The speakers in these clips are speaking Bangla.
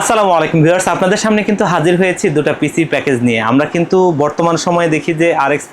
আসসালামু আলাইকুম ভিউয়ার্স, আপনাদের সামনে কিন্তু হাজির হয়েছি দুটো পিসি প্যাকেজ নিয়ে। আমরা কিন্তু বর্তমান সময়ে দেখি যে আর এক্স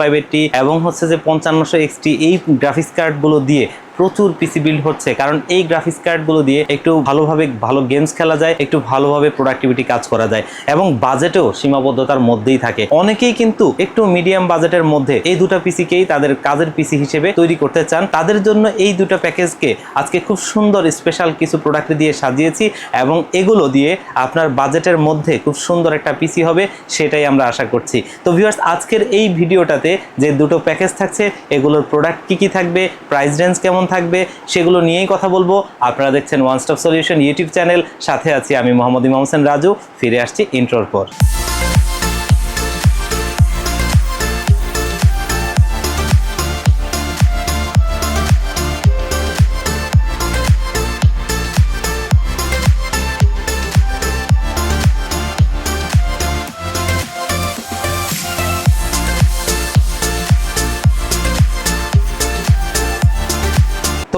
এবং হচ্ছে যে পঞ্চান্নশো এক্সটি এই গ্রাফিক্স কার্ডগুলো দিয়ে প্রচুর পিসি বিল্ড হচ্ছে। কারণ এই গ্রাফিক্স কার্ডগুলো দিয়ে একটু ভালোভাবে ভালো গেমস খেলা যায়, একটু ভালোভাবে প্রোডাক্টিভিটি কাজ করা যায় এবং বাজেটেও সীমাবদ্ধতার মধ্যেই থাকে। অনেকেই কিন্তু একটু মিডিয়াম বাজেটের মধ্যে এই দুটো পিসিকেই তাদের কাজের পিসি হিসেবে তৈরি করতে চান। তাদের জন্য এই দুটো প্যাকেজকে আজকে খুব সুন্দর স্পেশাল কিছু প্রোডাক্ট দিয়ে সাজিয়েছি এবং এগুলো দিয়ে আপনার বাজেটের মধ্যে খুব সুন্দর একটা পিসি হবে সেটাই আমরা আশা করছি। তো ভিউয়ার্স আজকের এই ভিডিওটাতে যে দুটো প্যাকেজ থাকছে, এগুলোর প্রোডাক্ট কি কি থাকবে প্রাইস রেঞ্জ কেমন থাকবে, সেগুলো নিয়েই কথা বলব। আপনারা দেখছেন one stop solution YouTube channel. সাথে আছি আমি মোহাম্মদ ইমাম হোসেন রাজু। ফিরে আসছি ইন্ট্রোর পর।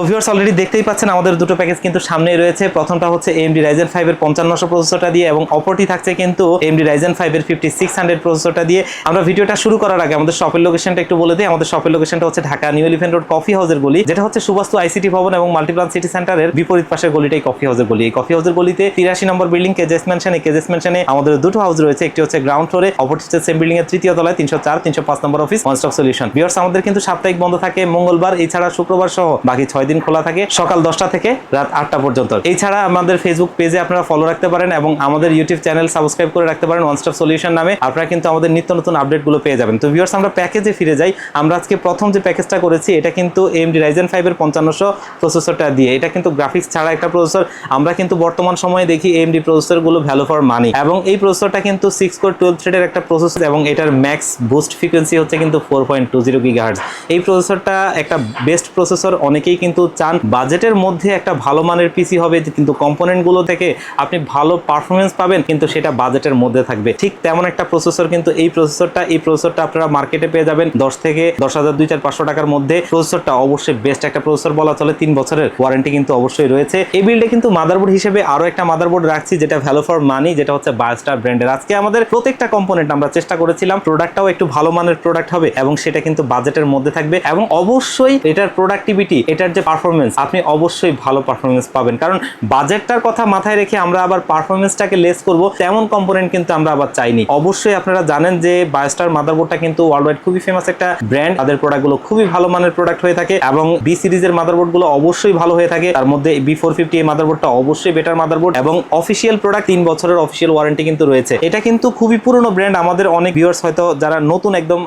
ভিউয়ার্স অলরেডি দেখতেই পাচ্ছেন, আমাদের দুটো প্যাকেজ কিন্তু সামনেই রয়েছে। প্রথমটা হচ্ছে এমডি রাইজেন ফাইভ এর পঞ্চান্নশো প্রসেসরটা দিয়ে এবং অপরটি থাকছে কিন্তু এমডি রাইজেন ফাইভ এর ফিফটি সিক্স হান্ড্রেড প্রসেসরটা দিয়ে। আমরা ভিডিওটা শুরু করার আগে আমাদের শপের লোকেশনটা একটু বলে দিই। আমাদের শপের লোকেশনটা হচ্ছে Dhaka new Elephant road coffee হাউসের গলি, যেটা হচ্ছে সুবাস্তু আইসিটি ভবন এবং মাল্টিপ্লান সিটি সেন্টারের বিপরীত পাশের গলিটাই কফি হাউসের গলি। এই কফি হাউসের গলিতে তিরাশি নম্বর বিল্ডিং কেজেস ম্যানশনে কেজেস ম্যানশনে আমাদের দুটো হাউস রয়েছে। একটি হচ্ছে গ্রাউন্ড ফ্লোরে অপরটি হচ্ছে সেম বিল্ডিং এর তৃতীয় তলায়, তিনশো চার, তিনশো পাঁচ number office one stop solution viewers আমাদের কিন্তু সাপ্তাহিক বন্ধ থাকে মঙ্গলবার, এছাড়া শুক্রবার সহ বাকি ছয় খোলা থাকে, সকাল দশটা থেকে রাত আটটা পর্যন্ত। এছাড়া আমাদের ফেসবুক পেজে আপনারা ফলো রাখতে পারেন এবং আমাদের ইউটিউব চ্যানেল সাবস্ক্রাইব করে রাখতে পারেন ওয়ান স্টপ সলিউশন নামে। আপনারা কিন্তু আমাদের নিত্য নতুন আপডেটগুলো পেয়ে যাবেন। তো ভিউয়ার্স আমরা প্যাকেজে ফিরে যাই। আমরা আজকে প্রথম যে প্যাকেজটা করেছি, এটা কিন্তু এমডি রাইজেন ফাইভের পঞ্চান্নশো প্রসেসরটা দিয়ে। এটা কিন্তু গ্রাফিক্স ছাড়া একটা প্রসেসর আমরা কিন্তু বর্তমান সময়ে দেখি এমডি প্রসেসরগুলো ভ্যালু ফর মানি এবং এই প্রসেসরটা কিন্তু সিক্স কোর টুয়েলভ থ্রেডের একটা প্রসেসর এবং এটার ম্যাক্স বুস্ট ফ্রিকোয়েন্সি হচ্ছে কিন্তু four point two zero gigahertz এই প্রসেসরটা একটা বেস্ট প্রসেসর অনেকেই কিন্তু চান বাজেটের মধ্যে একটা ভালো মানের পিসি হবে, কিন্তু কম্পোনেন্টগুলো থেকে আপনি ভালো পারফরমেন্স পাবেন, কিন্তু সেটা বাজেটের মধ্যে থাকবে। ঠিক তেমন একটা প্রসেসর কিন্তু এই প্রসেসরটা এই প্রসেসরটা আপনারা মার্কেটে পেয়ে যাবেন দশ থেকে দশ হাজার দুই চার পাঁচশো টাকার মধ্যে। প্রসেসরটা অবশ্যই বেস্ট একটা প্রসেসর বলা চলে, তিন বছরের ওয়ারেন্টি কিন্তু অবশ্যই রয়েছে। এই বিল্ডে কিন্তু মাদারবোর্ড হিসেবে আরও একটা মাদারবোর্ড রাখছি, যেটা ভ্যালু ফর মানি যেটা হচ্ছে বায়োস্টার ব্র্যান্ডের আজকে আমাদের প্রত্যেকটা কম্পোনেন্ট আমরা চেষ্টা করেছিলাম প্রোডাক্টটাও একটু ভালো মানের প্রোডাক্ট হবে, এবং সেটা কিন্তু বাজেটের মধ্যে থাকবে, এবং অবশ্যই এটার প্রোডাক্টিভিটি এটার যে পারফরমেন্স আপনি অবশ্যই ভালো পারফরমেন্স পাবেন। কারণ বাজেটটার কথা মাথায় রেখে আমরা আবার পারফরমেন্সটাকে লেস করব, তেমন কম্পোনেন্ট কিন্তু আমরা আবার চাইনি। অবশ্যই আপনারা জানেন যে বায়োস্টার মাদারবোর্ডটা কিন্তু ওয়ার্ল্ড ওয়াইড খুবই ফেমাস একটা ব্র্যান্ড তাদের প্রোডাক্টগুলো খুবই ভালো মানের প্রোডাক্ট হয়ে থাকে এবং বি সিরিজের মাদারবোর্ডগুলো অবশ্যই ভালো হয়ে থাকে। তার মধ্যে বি ফোর ফিফটি এই মাদারবোর্ডটা অবশ্যই বেটার মাদারবোর্ড এবং অফিসিয়াল প্রোডাক্ট তিন বছরের অফিসিয়াল ওয়ারেন্টি কিন্তু রয়েছে। এটা কিন্তু খুবই পুরনো ব্র্যান্ড আমাদের অনেক ভিউয়ার্স হয়তো, যারা নতুন একদম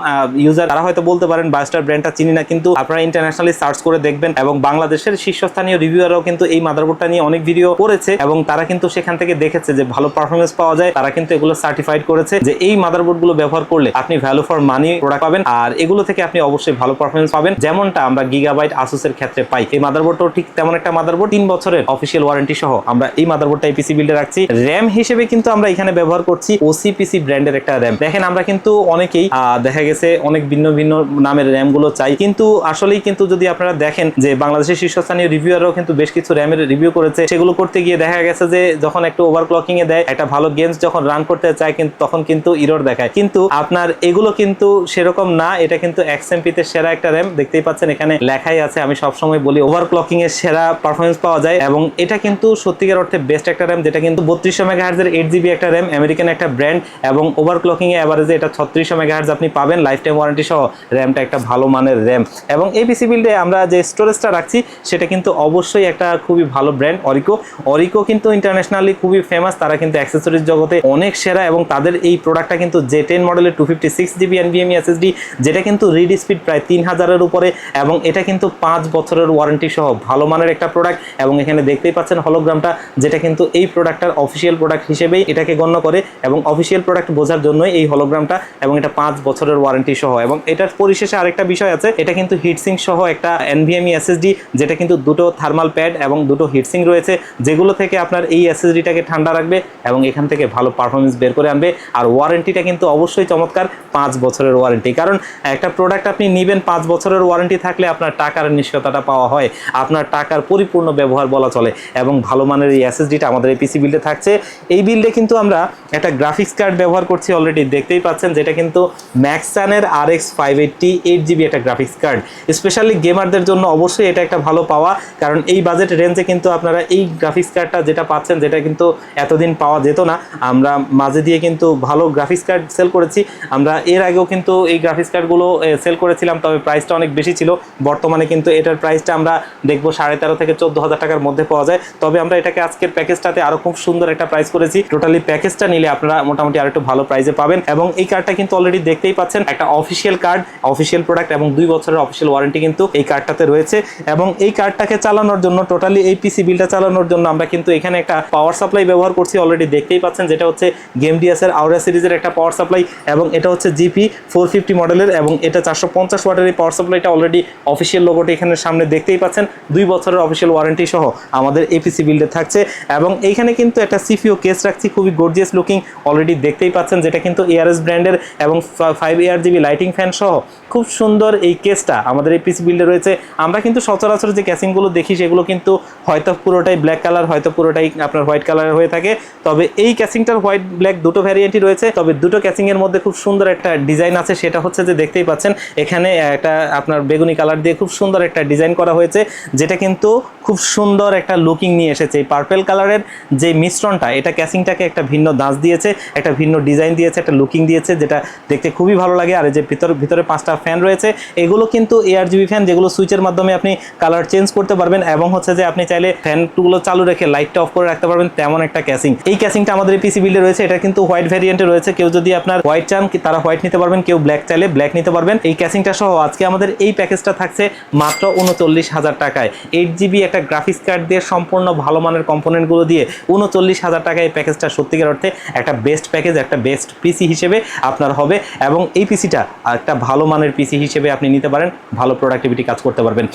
ইউজার তারা হয়তো বলতে পারেন বায়োস্টার ব্র্যান্ডটা চিনি না, কিন্তু আপনারা ইন্টারন্যাশনালি সার্চ করে দেখবেন এবং বাংলাদেশের শীর্ষস্থানীয় রিভিউয়ারও কিন্তু এই মাদারবোর্ডটা নিয়ে অনেক ভিডিও করেছে এবং তারা কিন্তু সেখান থেকে দেখেছে যে ভালো পারফরমেন্স পাওয়া যায়। তারা কিন্তু এগুলো সার্টিফাইড করেছে যে এই মাদারবোর্ডগুলো ব্যবহার করলে আপনি ভ্যালু ফর মানি প্রোডাক্ট পাবেন আর এগুলো থেকে আপনি অবশ্যই ভালো পারফরমেন্স পাবেন। যেমনটা আমরা গিগাবাইট আসুসের ক্ষেত্রে পাই। এই মাদারবোর্ডটাও ঠিক তেমন একটা মাদারবোর্ড তিন বছরের অফিসিয়াল ওয়ারেন্টি সহ আমরা এই মাদারবোর্ডটা পিসি বিল্ডে রাখছি। র্যাম হিসেবে কিন্তু আমরা এখানে ব্যবহার করছি ওসিপিসি ব্র্যান্ডের একটা র্যাম দেখেন আমরা কিন্তু অনেকেই দেখা গেছে অনেক ভিন্ন ভিন্ন নামের র্যামগুলো চাই। কিন্তু আসলেই কিন্তু যদি আপনারা দেখেন যে বাংলাদেশের শীর্ষস্থানীয় রিভিউয়ারও কিন্তু বেশ কিছু র্যামের রিভিউ করেছে। সেগুলো করতে গিয়ে দেখা গেছে যে যখন একটু ওভারক্লকিং এ দেয়, একটা ভালো গেমস যখন রান করতে চায় কিন্তু তখন কিন্তু ইরোর দেখায়। কিন্তু আপনার এগুলো কিন্তু সেরকম না, এটা কিন্তু এক্সএমপি তে সেরা একটা র্যাম দেখতেই পাচ্ছেন এখানে লেখাই আছে, আমি সবসময় বলি ওভারক্লকিং এর সেরা পারফরমেন্স পাওয়া যায় এবং এটা কিন্তু সত্যিকার অর্থে বেস্ট একটা র্যাম যেটা কিন্তু বত্রিশশো মেগাহার্জের এইট জিবি একটা র্যাম আমেরিকান একটা ব্র্যান্ড এবং ওভারক্লকিং এ অ্যাভারেজে এটা ছত্রিশশো মেগাহার্জ আপনি পাবেন লাইফ টাইম ওয়ারেন্টি সহ র্যামটা একটা ভালো মানের র্যাম এবং এই পিসি বিল্ডে আমরা যে স্টোরেজটা রাখছি সেটা কিন্তু অবশ্যই একটা খুবই ভালো ব্র্যান্ড অরিকো অরিকো কিন্তু ইন্টারন্যাশনালি খুবই ফেমাস তারা কিন্তু অ্যাক্সেসরিজ জগতে অনেক সেরা এবং তাদের এই প্রোডাক্টটা কিন্তু জে টেন মডেলের two fifty six GB NVMe SSD যেটা কিন্তু রিড স্পিড প্রায় তিন হাজারের উপরে এবং এটা কিন্তু পাঁচ বছরের ওয়ারেন্টি সহ ভালো মানের একটা প্রোডাক্ট এবং এখানে দেখতেই পাচ্ছেন হলোগ্রামটা যেটা কিন্তু এই প্রোডাক্টটার অফিসিয়াল প্রোডাক্ট হিসেবেই এটাকে গণ্য করে এবং অফিসিয়াল প্রোডাক্ট বোঝার জন্যই এই হলোগ্রামটা এবং এটা পাঁচ বছরের ওয়ারেন্টি সহ এবং এটার পরিশেষে আরেকটা বিষয় আছে, এটা কিন্তু হিটসিং সহ একটা এনভিএমই এসএসডি যেটা কিন্তু দুটো থার্মাল প্যাড এবং দুটো হিটসিং রয়েছে, যেগুলো থেকে আপনার এই এসএসডিটাকে ঠান্ডা রাখবে এবং এখান থেকে ভালো পারফরমেন্স বের করে আনবে। আর ওয়ারেন্টিটা কিন্তু অবশ্যই চমৎকার, পাঁচ বছরের ওয়ারেন্টি কারণ একটা প্রোডাক্ট আপনি নেবেন, পাঁচ বছরের ওয়ারেন্টি থাকলে আপনার টাকার নিশ্চয়তাটা পাওয়া হয়, আপনার টাকার পরিপূর্ণ ব্যবহার বলা চলে এবং ভালো মানের এই এসএসডিটা আমাদের এই পিসি বিল্ডে থাকছে। এই বিল্ডে কিন্তু আমরা একটা গ্রাফিক্স কার্ড ব্যবহার করছি অলরেডি দেখতেই পাচ্ছেন, যেটা কিন্তু ম্যাক্সানের R X five eighty eight GB একটা গ্রাফিক্স কার্ড স্পেশালি গেমারদের জন্য অবশ্যই এটা একটা ভালো পাওয়া। কারণ এই বাজেট রেঞ্জে কিন্তু আপনারা এই গ্রাফিক্স কার্ডটা যেটা পাচ্ছেন, যেটা কিন্তু এতদিন পাওয়া যেত না, আমরা মাঝে দিয়ে কিন্তু ভালো গ্রাফিক্স কার্ড সেল করেছি। আমরা এর আগেও কিন্তু এই গ্রাফিক্স কার্ডগুলো সেল করেছিলাম, তবে প্রাইসটা অনেক বেশি ছিল। বর্তমানে কিন্তু এটার প্রাইসটা আমরা দেখব সাড়ে তেরো থেকে চোদ্দ হাজার টাকার মধ্যে পাওয়া যায়। তবে আমরা এটাকে আজকের প্যাকেজটাতে আরও খুব সুন্দর একটা প্রাইস করেছি। টোটালি প্যাকেজটা নিলে আপনারা মোটামুটি আর একটু ভালো প্রাইসে পাবেন। এবং এই কার্ডটা কিন্তু অলরেডি দেখতেই পাচ্ছেন, একটা অফিসিয়াল কার্ড অফিসিয়াল প্রোডাক্ট এবং দুই বছরের অফিসিয়াল ওয়ারেন্টি কিন্তু এই কার্ডটাতে রয়েছে। এবং এই কার্ডটাকে চালানোর জন্য টোটালি এই পিসি বিলটা চালানোর জন্য আমরা কিন্তু এখানে একটা পাওয়ার সাপ্লাই ব্যবহার করছি অলরেডি দেখতেই পাচ্ছেন, যেটা হচ্ছে গেম ডিএস এর আউরা সিরিজের একটা পাওয়ার সাপ্লাই এবং এটা হচ্ছে জিপি ফোর ফিফটি মডেলের এবং এটা চারশো পঞ্চাশ ওয়াটের এই পাওয়ার সাপ্লাইটা অলরেডি অফিসিয়াল লোগোটি এখানে সামনে দেখতেই পাচ্ছেন, দুই বছরের অফিসিয়াল ওয়ারেন্টি সহ আমাদের এপিসি বিল্ডে থাকছে এবং এইখানে কিন্তু একটা সিপিও কেস রাখছি, খুবই গর্জিয়াস লুকিং অলরেডি দেখতেই পাচ্ছেন, যেটা কিন্তু এআরএস ব্র্যান্ডের এবং five air GB lighting fan সহ খুব সুন্দর এই কেসটা আমাদের এই পিসি বিল্ডে রয়েছে। আমরা কিন্তু সচরাচর যে ক্যাসিংগুলো দেখি, সেগুলো কিন্তু হয়তো পুরোটাই ব্ল্যাক কালার হয়তো পুরোটাই আপনার হোয়াইট কালারের হয়ে থাকে। তবে এই ক্যাসিংটার হোয়াইট ব্ল্যাক দুটো ভ্যারিয়েন্টই রয়েছে। তবে দুটো ক্যাসিং এর মধ্যে খুব সুন্দর একটা ডিজাইন আছে, সেটা হচ্ছে যে দেখতেই পাচ্ছেন, এখানে একটা আপনার বেগুনি কালার দিয়ে খুব সুন্দর একটা ডিজাইন করা হয়েছে, যেটা কিন্তু খুব সুন্দর একটা লুকিং নিয়ে এসেছে। এই পার্পেল কালারের যে মিশ্রণটা, এটা ক্যাসিংটাকে একটা ভিন্ন দাঁজ দিয়েছে, একটা ভিন্ন ডিজাইন দিয়েছে, একটা লুকিং দিয়েছে, যেটা দেখতে খুবই ভালো লাগে। আর যে ভিতর, ভিতরে পাঁচটা ফ্যান রয়েছে, এগুলো কিন্তু এয়ার জিবি ফ্যান যেগুলো সুইচের মাধ্যমে আপনি কালার চেঞ্জ করতে পারবেন এবং হচ্ছে যে আপনি চাইলে ফ্যানগুলো চালু রেখে লাইটটা অফ করে রাখতে পারবেন, তেমন একটা ক্যাসিং এই ক্যাসিংটা আমাদের পিসি বিল্ডে রয়েছে, এটা কিন্তু হোয়াইট ভ্যারিয়েন্টে রয়েছে। কেউ যদি আপনার হোয়াইট চান তারা হোয়াইট নিতে পারবেন, কেউ ব্ল্যাক চাইলে ব্ল্যাক নিতে পারবেন। এই ক্যাসিংটা সহ আজকে আমাদের এই প্যাকেজটা থাকছে মাত্র উনচল্লিশ হাজার টাকায়। এইট জিবি একটা গ্রাফিক্স কার্ড দিয়ে সম্পূর্ণ ভালো মানের কম্পোনেন্টগুলো দিয়ে উনচল্লিশ হাজার টাকায় এই প্যাকেজটা সত্যিকার অর্থে একটা বেস্ট প্যাকেজ একটা বেস্ট পিসি হিসেবে আপনার হবে এবং এই পিসিটা একটা ভালো মানের পিসি হিসেবে আপনি নিতে পারেন, ভালো প্রোডাক্টিভিটি কাজ করতে পারবেন।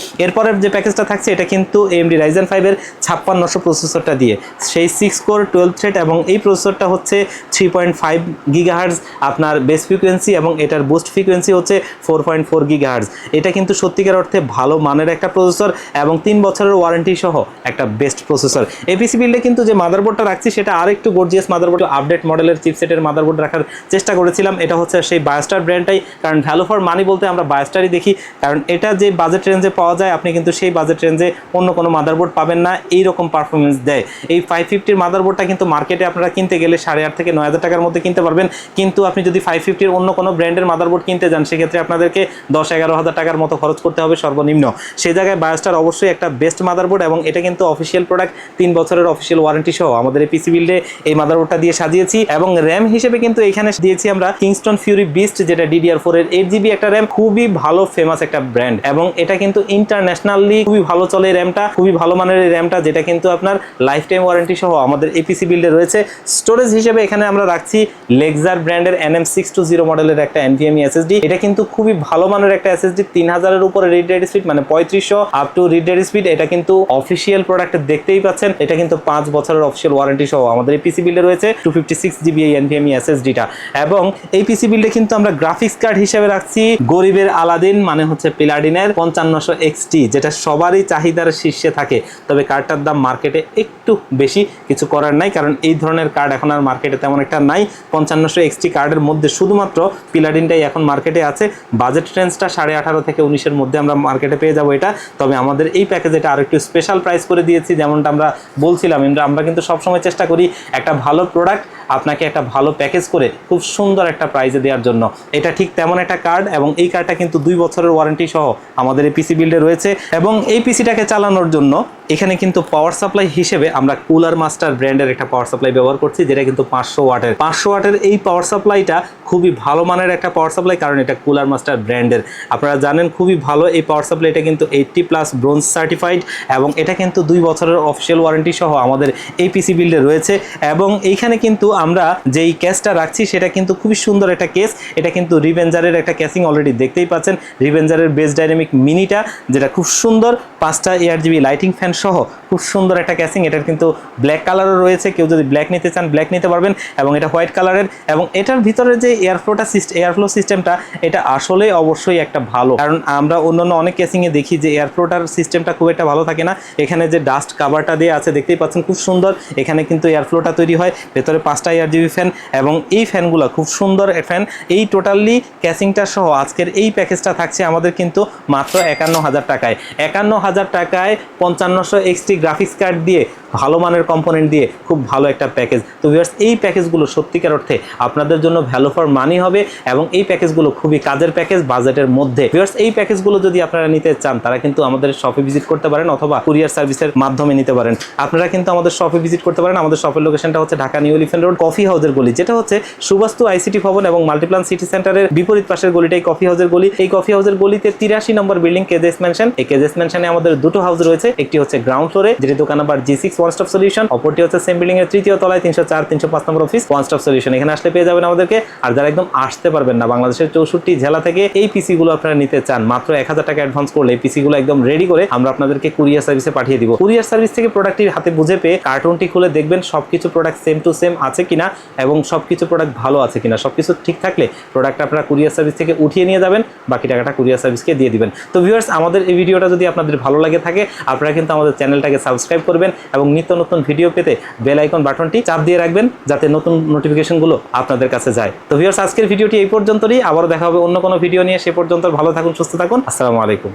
এরপরের যে প্যাকেজটা থাকছে, এটা কিন্তু এমডি রাইজেন ফাইভের ছাপ্পান্নশো প্রসেসরটা দিয়ে। সেই সিক্স কোর টুয়েলভ থ্রেড এবং এই প্রসেসরটা হচ্ছে থ্রি পয়েন্ট ফাইভ গিগাহার্জ আপনার বেস ফ্রিকোয়েন্সি এবং এটার বুস্ট ফ্রিকোয়েন্সি হচ্ছে ফোর পয়েন্ট ফোর গিগাহার্জ এটা কিন্তু সত্যিকার অর্থে ভালো মানের একটা প্রসেসর এবং তিন বছরের ওয়ারেন্টি সহ একটা বেস্ট প্রসেসর। এপিসি বিল্ডে কিন্তু যে মাদারবোর্ডটা রাখছি, সেটা আর একটু গর্জিয়াস মাদারবোর্ড আপডেট মডেলের চিপসেটের মাদারবোর্ড রাখার চেষ্টা করেছিলাম। এটা হচ্ছে সেই বায়োস্টার ব্র্যান্ডটাই কারণ ভ্যালু ফর মানি বলতে আমরা বায়োস্টারই দেখি। কারণ এটা যে বাজেট রেঞ্জে পাওয়া যায়, আপনি কিন্তু সেই বাজেট রেঞ্জে অন্য কোনো মাদারবোর্ড পাবেন না এই রকম পারফরমেন্স দেয়। এই ফাইভ ফিফটির মাদারবোর্ডটা কিন্তু মার্কেটে আপনারা কিনতে গেলে সাড়ে আট থেকে নয় হাজার টাকার মধ্যে কিনতে পারবেন। কিন্তু আপনি যদি ফাইভ ফিফটির অন্য কোনো ব্র্যান্ডের মাদারবোর্ড কিনতে যান, সেক্ষেত্রে আপনাদেরকে দশ এগারো হাজার টাকার মতো খরচ করতে হবে সর্বনিম্ন। সেই জায়গায় বায়োস্টার অবশ্যই একটা বেস্ট মাদারবোর্ড এবং এটা কিন্তু অফিসিয়াল প্রোডাক্ট তিন বছরের অফিসিয়াল ওয়ারেন্টি সহ আমাদের এই পিসি বিল্ডে এই মাদারবোর্ডটা দিয়ে সাজিয়েছি এবং র্যাম হিসেবে কিন্তু এখানে দিয়েছি আমরা কিংস্টন ফিউরি বিস্ট যেটা ডিডিআর ফোর এর এইট জিবি একটা র্যাম খুবই ভালো ফেমাস একটা ব্র্যান্ড এবং এটা কিন্তু ইন্টারন্যাশনালি খুবই ভালো চলে র্যামটা খুবই ভালো মানের এই র্যামটা যেটা কিন্তু আপনার লাইফ টাইম ওয়ারেন্টি সহ আমাদের এপিসি বিল্ডে রয়েছে। স্টোরেজ হিসেবে এখানে আমরা রাখছি লেক্সার ব্র্যান্ডের N M six two zero মডেলের একটা এনভিএমই এসএসডি এটা কিন্তু খুবই ভালো মানের একটা এসএসডি তিন হাজারের উপরে রিড রেড স্পিড মানে পঁয়ত্রিশশো up to read read speed এটা কিন্তু অফিসিয়াল প্রোডাক্ট দেখতেই পাচ্ছেন। এটা কিন্তু পাঁচ বছরের অফিসিয়াল ওয়ারেন্টি সহ আমাদের এই পিসি বিল্ডে রয়েছে টু ফিফটি সিক্স জিবি এই এনভিএমই এসএসডিটা এবং এই পিসি বিল্ডে কিন্তু আমরা গ্রাফিক্স কার্ড হিসেবে রাখছি গরিবের আলাদিন মানে হচ্ছে পিলাডিনের পঞ্চান্নশো এক্সটি যেটা সবারই চাহিদার শীর্ষে থাকে। তবে কার্ডটার দাম মার্কেটে একটু বেশি। কিছু করার নাই, কারণ এই ধরনের কার্ড এখন আর মার্কেটে তেমন একটা নাই। পঞ্চান্নশো এক্সটি কার্ডের মধ্যে শুধুমাত্র পিলাডিনটাই এখন মার্কেটে আছে। বাজেট রেঞ্জটা সাড়ে আঠারো থেকে উনিশের মধ্যে আমরা মার্কেটে পেয়ে যাব এটা। তবে আমাদের এই প্যাকেজ এটা আরও একটু স্পেশাল প্রাইস করে দিয়েছি, যেমনটা আমরা বলছিলাম। আমরা- আমরা কিন্তু সবসময় চেষ্টা করি একটা ভালো প্রোডাক্ট আপনাকে একটা ভালো প্যাকেজ করে খুব সুন্দর একটা প্রাইজে দেওয়ার জন্য। এটা ঠিক তেমন একটা কার্ড এবং এই কার্ডটা কিন্তু দুই বছরের ওয়ারেন্টি সহ আমাদের এই পিসি বিল্ডে রয়েছে। এবং এই পিসিটাকে চালানোর জন্য এখানে কিন্তু পাওয়ার সাপ্লাই হিসেবে আমরা কুলার মাস্টার ব্র্যান্ডের একটা পাওয়ার সাপ্লাই ব্যবহার করছি, যেটা কিন্তু পাঁচশো ওয়াটের। পাঁচশো ওয়াটের এই পাওয়ার সাপ্লাইটা খুবই ভালো মানের একটা পাওয়ার সাপ্লাই কারণ এটা কুলার মাস্টার ব্র্যান্ডের আপনারা জানেন খুবই ভালো, এই পাওয়ার সাপ্লাইটা কিন্তু এইটটি প্লাস ব্রোঞ্জ সার্টিফাইড এবং এটা কিন্তু দুই বছরের অফিসিয়াল ওয়ারেন্টি সহ আমাদের এই পিসি বিল্ডে রয়েছে। এবং এইখানে কিন্তু আমরা যেই কেসটা রাখছি, সেটা কিন্তু খুবই সুন্দর একটা কেস এটা কিন্তু রিভেঞ্জারের একটা ক্যাসিং অলরেডি দেখতেই পাচ্ছেন। রিভেঞ্জারের বেস ডাইনামিক মিনিটা যেটা খুব সুন্দর পাঁচটা এয়ার জিবি লাইটিং ফ্যান সহ খুব সুন্দর একটা ক্যাসিং এটার কিন্তু ব্ল্যাক কালারও রয়েছে। কেউ যদি ব্ল্যাক নিতে চান ব্ল্যাক নিতে পারবেন এবং এটা হোয়াইট কালারের এবং এটার ভিতরে যে এয়ারফ্লোটা সিস্টেম এয়ারফ্লো সিস্টেমটা এটা আসলে অবশ্যই একটা ভালো। কারণ আমরা অন্যান্য অনেক ক্যাসিংয়ে দেখি যে এয়ারফ্লোটার সিস্টেমটা খুব একটা ভালো থাকে না। এখানে যে ডাস্ট কাভারটা দিয়ে আছে, দেখতেই পাচ্ছেন খুব সুন্দর। এখানে কিন্তু এয়ারফ্লোটা তৈরি হয়। ভেতরে পাঁচটা এয়ার জিবি ফ্যান এবং এই ফ্যানগুলো খুব সুন্দর ফ্যান এই টোটালি ক্যাসিংটা সহ আজকের এই প্যাকেজটা থাকছে আমাদের কিন্তু মাত্র একান্ন হাজার টাকায়। একান্ন হাজার টাকায় পঞ্চান্নশো এক্সটি গ্রাফিক্স কার্ড দিয়ে ভালো মানের কম্পোনেন্ট দিয়ে খুব ভালো একটা প্যাকেজ তো ভিউয়ার্স এই প্যাকেজগুলো সত্যিকার অর্থে আপনাদের জন্য ভ্যালু ফর মানি হবে এবং এই প্যাকেজগুলো খুবই কাজের প্যাকেজ বাজেটের মধ্যে। ভিউয়ার্স এই প্যাকেজগুলো যদি আপনারা নিতে চান, তারা কিন্তু আমাদের শপে ভিজিট করতে পারেন অথবা কুরিয়ার সার্ভিসের মাধ্যমে নিতে পারেন। আপনারা কিন্তু আমাদের শপে ভিজিট করতে পারেন। আমাদের শপের লোকেশনটা হচ্ছে Dhaka new Elephant road coffee হাউসের গলি, যেটা হচ্ছে সুবাস্তু আইসিটি ভবন এবং মাল্টিপ্লান সিটি সেন্টারের বিপরীত পাশের গলিটাই কফি হাউসের গলি। এই কফি হাউসের গলিতে তিরাশি নম্বর বিল্ডিং কেজেস মেনশন এই কেজেস মেনশনে আমাদের দুটো হাউস রয়েছে। একটি হচ্ছে গ্রাউন্ড ফ্লোরে যেটি দোকান number G six one stop solution অপরটি হচ্ছে সেম বিল্ডিং এর তৃতীয় তলায় তিনশো চার, তিনশো পাঁচ number office one stop solution এখানে আসলে পেয়ে যাবেন আমাদেরকে। আর যারা একদম আসতে পারবেন না, বাংলাদেশের চৌষট্টি জেলা থেকে এই পিসি গুলো আপনারা নিতে চান, মাত্র এক হাজার টাকা অ্যাডভান্স করলে এই পিসি গুলো একদম রেডি করে আমরা আপনাদেরকে কুরিয়ার সার্ভিসে পাঠিয়ে দিব। কুরিয়ার সার্ভিস থেকে প্রোডাক্টটি হাতে বুঝে পেয়ে কার্টুনটি খুলে দেখবেন সবকিছু প্রোডাক্ট সেম টু সেম আছে কিনা এবং সবকিছু প্রোডাক্ট ভালো আছে কিনা। সবকিছু ঠিক থাকলে প্রোডাক্ট আপনারা কুরিয়ার সার্ভিস থেকে উঠিয়ে নিয়ে যাবেন, বাকি টাকাটা কুরিয়ার সার্ভিসকে দিয়ে দিবেন। তো ভিউয়ার্স আমাদের এই ভিডিওটা যদি আপনাদের ভালো লাগে থাকে, আপনারা কিন্তু আমাদের চ্যানেলটাকে সাবস্ক্রাইব করবেন এবং নিত্য নতুন ভিডিও পেতে বেল আইকন বাটনটি চাপ দিয়ে রাখবেন যাতে নতুন নোটিফিকেশনগুলো আপনাদের কাছে যায়। তো ভিউয়ার্স আজকের ভিডিওটি এই পর্যন্তই। আবারও দেখা হবে অন্য কোনো ভিডিও নিয়ে। সে পর্যন্ত ভালো থাকুন, সুস্থ থাকুন। আসসালামু আলাইকুম।